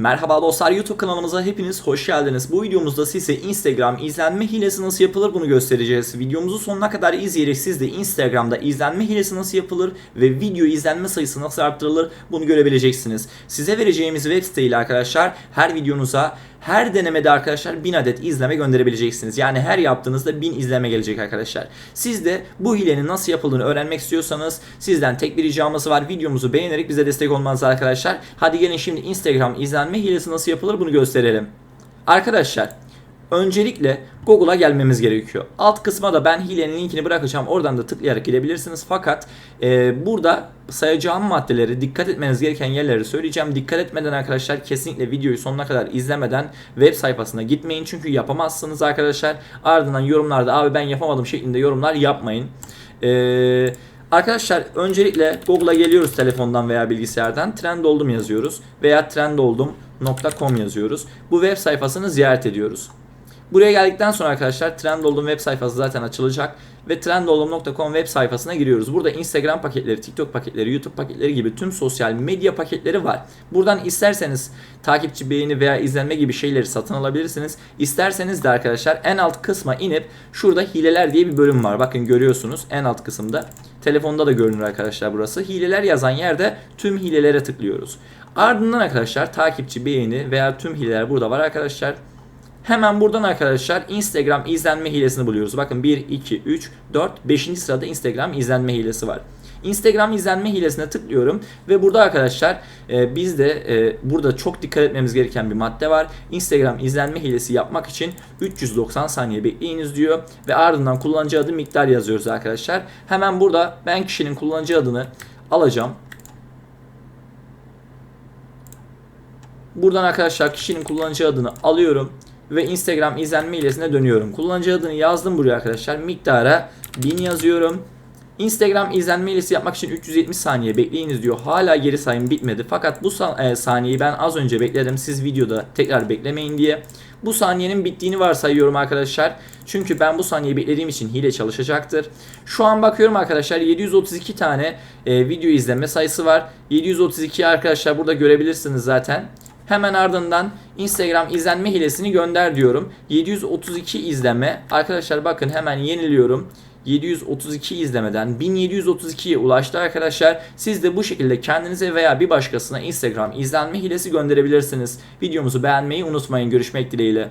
Merhaba dostlar YouTube kanalımıza hepiniz hoş geldiniz. Bu videomuzda size Instagram izlenme hilesi nasıl yapılır bunu göstereceğiz. Videomuzu sonuna kadar izleyerek siz de Instagram'da izlenme hilesi nasıl yapılır ve video izlenme sayısı nasıl arttırılır bunu görebileceksiniz. Size vereceğimiz web site ile arkadaşlar her videonuza her denemede arkadaşlar 1000 adet izleme gönderebileceksiniz. Yani her yaptığınızda 1000 izleme gelecek arkadaşlar. Siz de bu hilenin nasıl yapıldığını öğrenmek istiyorsanız sizden tek bir ricamız var. Videomuzu beğenerek bize destek olmanız arkadaşlar. Hadi gelin şimdi Instagram izlenme hilesi nasıl yapılır bunu gösterelim. Arkadaşlar Öncelikle Google'a gelmemiz gerekiyor. Alt kısma da ben hilenin linkini bırakacağım. Oradan da tıklayarak gidebilirsiniz. Fakat e, burada sayacağım maddeleri, dikkat etmeniz gereken yerleri söyleyeceğim. Dikkat etmeden arkadaşlar kesinlikle videoyu sonuna kadar izlemeden web sayfasına gitmeyin. Çünkü yapamazsınız arkadaşlar. Ardından yorumlarda abi ben yapamadım şeklinde yorumlar yapmayın. Eee... Arkadaşlar öncelikle Google'a geliyoruz telefondan veya bilgisayardan. Trend oldum yazıyoruz veya trendoldum.com yazıyoruz. Bu web sayfasını ziyaret ediyoruz. Buraya geldikten sonra arkadaşlar Trendoldum web sayfası zaten açılacak ve trendoldum.com web sayfasına giriyoruz. Burada Instagram paketleri, TikTok paketleri, YouTube paketleri gibi tüm sosyal medya paketleri var. Buradan isterseniz takipçi beğeni veya izlenme gibi şeyleri satın alabilirsiniz. İsterseniz de arkadaşlar en alt kısma inip şurada hileler diye bir bölüm var. Bakın görüyorsunuz en alt kısımda. Telefonda da görünür arkadaşlar burası. Hileler yazan yerde tüm hilelere tıklıyoruz. Ardından arkadaşlar takipçi beğeni veya tüm hileler burada var arkadaşlar. Hemen buradan arkadaşlar Instagram izlenme hilesini buluyoruz. Bakın 1, 2, 3, 4, 5. sırada Instagram izlenme hilesi var. Instagram izlenme hilesine tıklıyorum ve burada arkadaşlar e, bizde e, burada çok dikkat etmemiz gereken bir madde var. Instagram izlenme hilesi yapmak için 390 saniye bekleyiniz diyor ve ardından kullanıcı adı miktar yazıyoruz arkadaşlar. Hemen burada ben kişinin kullanıcı adını alacağım. Buradan arkadaşlar kişinin kullanıcı adını alıyorum ve Instagram izlenme hilesine dönüyorum. Kullanıcı adını yazdım buraya arkadaşlar. Miktara 1000 yazıyorum. Instagram izlenme hilesi yapmak için 370 saniye bekleyiniz diyor. Hala geri sayım bitmedi. Fakat bu e, saniyeyi ben az önce bekledim. Siz videoda tekrar beklemeyin diye. Bu saniyenin bittiğini varsayıyorum arkadaşlar. Çünkü ben bu saniyeyi beklediğim için hile çalışacaktır. Şu an bakıyorum arkadaşlar 732 tane e, video izleme sayısı var. 732 arkadaşlar burada görebilirsiniz zaten. Hemen ardından Instagram izlenme hilesini gönder diyorum. 732 izleme. Arkadaşlar bakın hemen yeniliyorum. 732 izlemeden 1732'ye ulaştı arkadaşlar. Siz de bu şekilde kendinize veya bir başkasına Instagram izlenme hilesi gönderebilirsiniz. Videomuzu beğenmeyi unutmayın. Görüşmek dileğiyle.